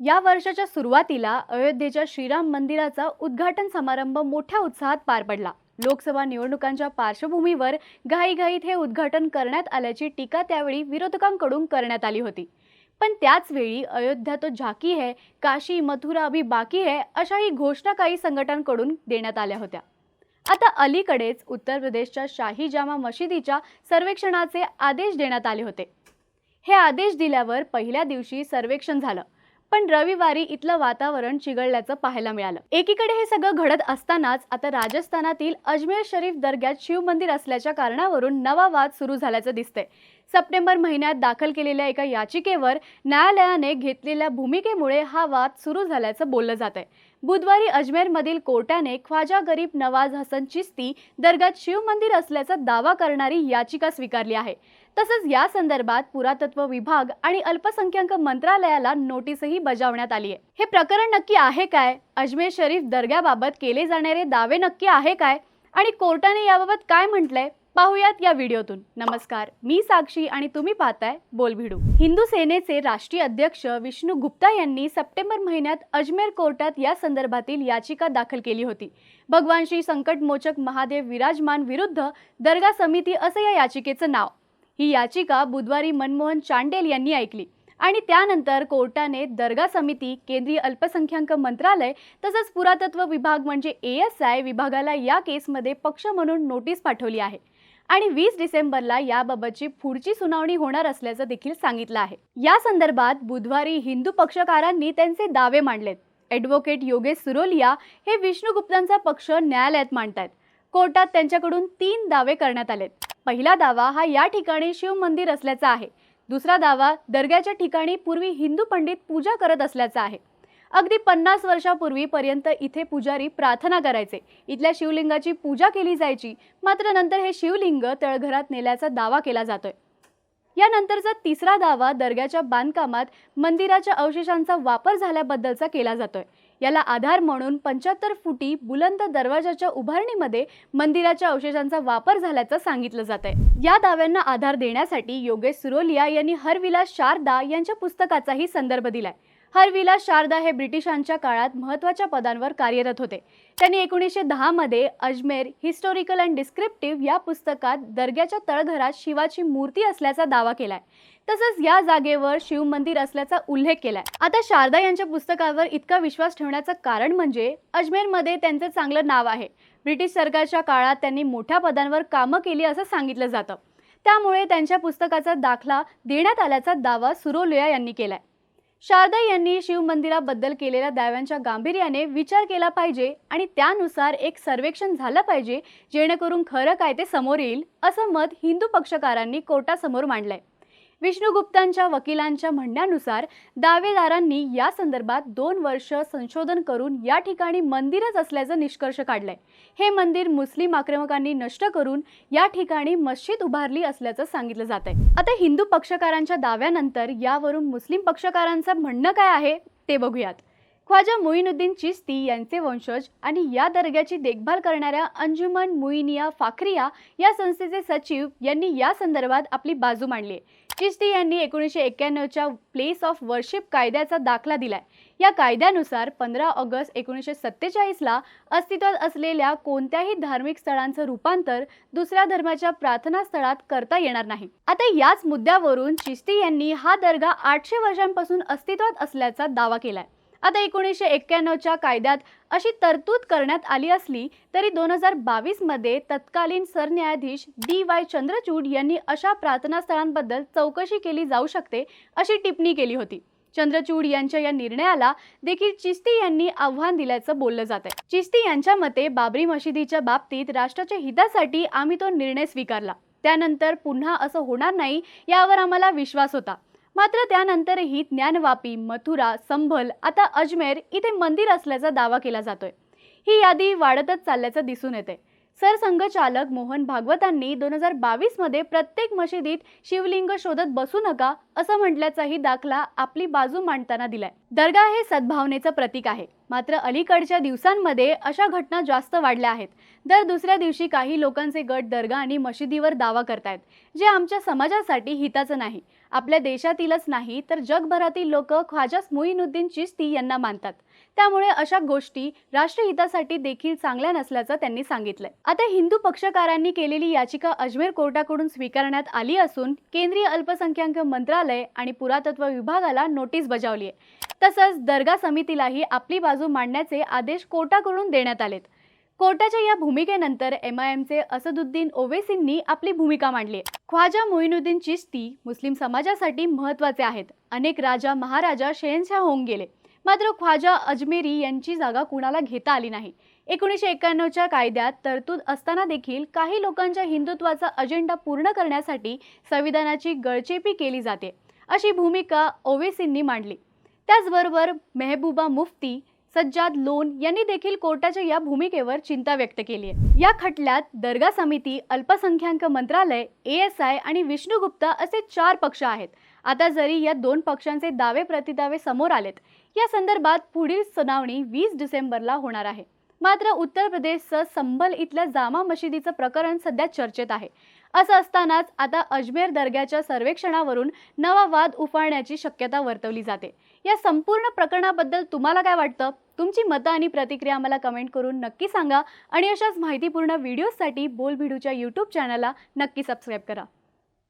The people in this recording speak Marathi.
या वर्षाच्या सुरुवातीला अयोध्येच्या श्रीराम मंदिराचा उद्घाटन समारंभ मोठ्या उत्साहात पार पडला. लोकसभा निवडणुकांच्या पार्श्वभूमीवर घाईघाईत हे उद्घाटन करण्यात आल्याची टीका त्यावेळी विरोधकांकडून करण्यात आली होती. पण त्याच वेळी अयोध्या तो झाकी है काशी मथुरा अभी बाकी है अशाही घोषणा काही संघटनांकडून देण्यात आल्या होत्या. आता अलीकडेच उत्तर प्रदेशच्या शाही जामा मशिदीच्या सर्वेक्षणाचे आदेश देण्यात आले होते. हे आदेश दिल्यावर पहिल्या दिवशी सर्वेक्षण झालं. पण रविवारी इथलं वातावरण चिघळल्याचं पाहायला मिळालं. एकीकडे हे सगळं घडत असतानाच आता राजस्थानातील अजमेर शरीफ दर्ग्यात शिवमंदिर असल्याच्या कारणावरून नवा वाद सुरू झाल्याचं दिसतंय. सप्टेंबर महिन्यात दाखल केलेल्या एका याचिकेवर न्यायालयाने घेतलेल्या भूमिकेमुळे हा वाद सुरू झाल्याचं बोललं जात आहे बुधवारी अजमेरमधील कोर्टाने ख्वाजा गरीब नवाज हसन चिस्ती दर्ग्यात शिवमंदिर असल्याचा दावा करणारी याचिका स्वीकारली आहे. तसंच या संदर्भात पुरातत्व विभाग आणि अल्पसंख्याक मंत्रालयाला नोटीसही बजावण्यात आली आहे. हे प्रकरण नक्की आहे काय? अजमेर शरीफ दर्ग्याबाबत केले जाणारे दावे नक्की आहे काय? आणि कोर्टाने याबाबत काय म्हटलंय? पाहुयात या व्हिडिओतून. नमस्कार मी साक्षी आणि तुम्ही पाहताय बोलभिडू. हिंदू सेनेचे राष्ट्रीय अध्यक्ष विष्णू गुप्ता यांनी सप्टेंबर महिन्यात अजमेर कोर्टात या संदर्भातील याचिका दाखल केली होती. भगवान श्री संकटमोचक महादेव विराजमान विरुद्ध दर्गा समिती असं या याचिकेचं नाव. ही याचिका बुधवारी मनमोहन चांडेल यांनी ऐकली. आणि त्यानंतर कोर्टाने दर्गा समिती केंद्रीय अल्पसंख्याक मंत्रालय तसंच पुरातत्व विभाग म्हणजे ए एस आय विभागाला या केसमध्ये पक्ष म्हणून नोटीस पाठवली आहे. आणि वीस डिसेंबरला याबाबतची पुढची सुनावणी होणार असल्याचं देखील सांगितलं आहे. या संदर्भात बुधवारी हिंदू पक्षकारांनी त्यांचे दावे मांडलेत. ॲडव्होकेट योगेश सुरोलिया हे विष्णू गुप्तांचा पक्ष न्यायालयात मांडतायत. कोर्टात त्यांच्याकडून तीन दावे करण्यात आलेत. पहिला दावा हा या ठिकाणी शिवमंदिर असल्याचा आहे. दुसरा दावा दर्ग्याच्या ठिकाणी पूर्वी हिंदू पंडित पूजा करत असल्याचा आहे. अगदी पन्नास वर्षापूर्वीपर्यंत इथे पुजारी प्रार्थना करायचे. इथल्या शिवलिंगाची पूजा केली जायची. मात्र नंतर हे शिवलिंग तळघरात नेल्याचा दावा केला जातोय. यानंतरचा तिसरा दावा दर्ग्याच्या बांधकामात मंदिराच्या अवशेषांचा वापर झाल्याबद्दलचा केला जातोय. याला आधार म्हणून पंच्याहत्तर फुटी बुलंद दरवाजाच्या उभारणीमध्ये मंदिराच्या अवशेषांचा वापर झाल्याचं सांगितलं जात आहे. या दाव्यांना आधार देण्यासाठी योगेश सुरोलिया यांनी हरविलास शारदा यांच्या पुस्तकाचाही संदर्भ दिलाय. हरविला शारदा हे ब्रिटिशांच्या काळात महत्त्वाच्या पदांवर कार्यरत होते. त्यांनी एकोणीसशे दहामध्ये अजमेर हिस्टोरिकल अँड डिस्क्रिप्टिव्ह या पुस्तकात दर्ग्याच्या तळघरात शिवाची मूर्ती असल्याचा दावा केलाय. तसंच या जागेवर शिव मंदिर असल्याचा उल्लेख केलाय. आता शारदा यांच्या पुस्तकावर इतका विश्वास ठेवण्याचं कारण म्हणजे अजमेरमध्ये त्यांचं चांगलं नाव आहे. ब्रिटिश सरकारच्या काळात त्यांनी मोठ्या पदांवर कामं केली असं सांगितलं जातं. त्यामुळे त्यांच्या पुस्तकाचा दाखला देण्यात आल्याचा दावा सुरोलिया यांनी केलाय. शारदा यांनी शिव मंदिराबद्दल केलेल्या दाव्यांच्या गांभीर्याने विचार केला पाहिजे आणि त्यानुसार एक सर्वेक्षण झालं पाहिजे जेणेकरून खरं काय ते समोर येईल असं मत हिंदू पक्षकारांनी कोर्टासमोर मांडलंय. विष्णुगुप्तांच्या वकिलांच्या म्हणण्यानुसार दावेदारांनी या संदर्भात दोन वर्ष संशोधन करून या ठिकाणी मंदिरच असल्याचं निष्कर्ष काढलंय. हे मंदिर मुस्लिम आक्रमकांनी नष्ट करून या ठिकाणी मस्जिद उभारली असल्याचं सांगितलं जात आहे आता हिंदू पक्षकारांच्या दाव्यानंतर यावरून मुस्लिम पक्षकारांचं म्हणणं काय आहे ते बघूयात. ख्वाजा मुईनुद्दीन चिस्ती यांचे वंशज आणि या दर्ग्याची देखभाल करणाऱ्या अंजुमन मुईनिया फाखरिया या संस्थेचे सचिव यांनी या संदर्भात आपली बाजू मांडली चिश्ती यांनी एकोणीसशे एक्क्याण्णवच्या प्लेस ऑफ वर्शिप कायद्याचा दाखला दिलाय. या कायद्यानुसार पंधरा ऑगस्ट एकोणीसशे सत्तेचाळीसला अस्तित्वात असलेल्या कोणत्याही धार्मिक स्थळांचं रूपांतर दुसऱ्या धर्माच्या प्रार्थना स्थळात करता येणार नाही. आता याच मुद्द्यावरून चिश्ती यांनी हा दर्गा आठशे वर्षांपासून अस्तित्वात असल्याचा दावा केलाय. आता एकोणीसशे एक्क्याण्णवच्या कायद्यात अशी तरतूद करण्यात आली असली तरी दोन हजार बावीसमध्ये तत्कालीन सरन्यायाधीश डी वाय चंद्रचूड यांनी अशा प्रार्थनास्थळांबद्दल चौकशी केली जाऊ शकते अशी टिप्पणी केली होती. चंद्रचूड यांच्या या निर्णयाला देखील चिस्ती यांनी आव्हान दिल्याचं बोललं जात आहे चिस्ती यांच्या मते बाबरी मशिदीच्या बाबतीत राष्ट्राच्या हितासाठी आम्ही तो निर्णय स्वीकारला. त्यानंतर पुन्हा असं होणार नाही यावर आम्हाला विश्वास होता. मात्र त्यानंतरही ज्ञानवापी मथुरा संभल आता अजमेर इथे मंदिर असल्याचा दावा केला जातोय. ही यादी वाढतच चालल्याचं दिसून येते सरसंघचालक मोहन भागवतांनी दोन हजार बावीसमध्ये प्रत्येक मशिदीत शिवलिंग शोधत बसू नका असं म्हटल्याचाही दाखला आपली बाजू मांडताना दिलाय. दर्गा हे सद्भावनेचं प्रतीक आहे. मात्र अलीकडच्या दिवसांमध्ये अशा घटना जास्त वाढल्या आहेत. दर दुसऱ्या दिवशी काही लोकांचे गट दर्गा आणि मशिदीवर दावा करतायत जे आमच्या समाजासाठी हिताचं नाही. आपल्या देशातीलच नाही तर जगभरातील लोक ख्वाजा मुईनुद्दीन चिश्ती यांना मानतात. त्यामुळे अशा गोष्टी राष्ट्रहितासाठी देखील चांगल्या नसल्याचं त्यांनी सांगितलंय. आता हिंदू पक्षकारांनी केलेली याचिका अजमेर कोर्टाकडून स्वीकारण्यात आली असून केंद्रीय अल्पसंख्याक मंत्रालय आणि पुरातत्व विभागाला नोटीस बजावली आहे तसंच दर्गा समितीलाही आपली बाजू मांडण्याचे आदेश कोर्टाकडून देण्यात आलेत. कोर्टाच्या या भूमिकेनंतर एम आय एमचे असदुद्दीन ओवेसींनी आपली भूमिका मांडली. ख्वाजा मोईनुद्दीन चिश्ती मुस्लिम समाजासाठी महत्त्वाचे आहेत. अनेक राजा महाराजा शहनशाह होऊन गेले. मात्र ख्वाजा अजमेरी यांची जागा कुणाला घेता आली नाही. एकोणीसशे एक्क्याण्णवच्या कायद्यात तरतूद असताना देखील काही लोकांच्या हिंदुत्वाचा अजेंडा पूर्ण करण्यासाठी संविधानाची गळचेपी केली जाते अशी भूमिका ओवेसींनी मांडली. त्याचबरोबर मेहबूबा मुफ्ती सज्जाद लोन यांनी देखील कोर्टाच्या या भूमिकेवर चिंता व्यक्त केली आहे. या खटल्यात दर्गा समिती अल्पसंख्याक मंत्रालय ए एस आय आणि विष्णुगुप्ता असे चार पक्ष आहेत. आता जरी या दोन पक्षांचे दावे प्रतिदावे समोर आलेत या संदर्भात पुढील सुनावणी वीस डिसेंबरला होणार आहे. मात्र उत्तर प्रदेशचं संभल इथल्या जामा मशिदीचं प्रकरण सध्या चर्चेत आहे. असं असतानाच आता अजमेर दर्ग्याच्या सर्वेक्षणावरून नवा वाद उफाळण्याची शक्यता वर्तवली जाते. या संपूर्ण प्रकरणाबद्दल तुम्हाला काय वाटतं? तुमची मतं आणि प्रतिक्रिया आम्हाला कमेंट करून नक्की सांगा आणि अशाच माहितीपूर्ण व्हिडिओजसाठी बोल भिडूच्या यूट्यूब चॅनलला नक्की सबस्क्राईब करा.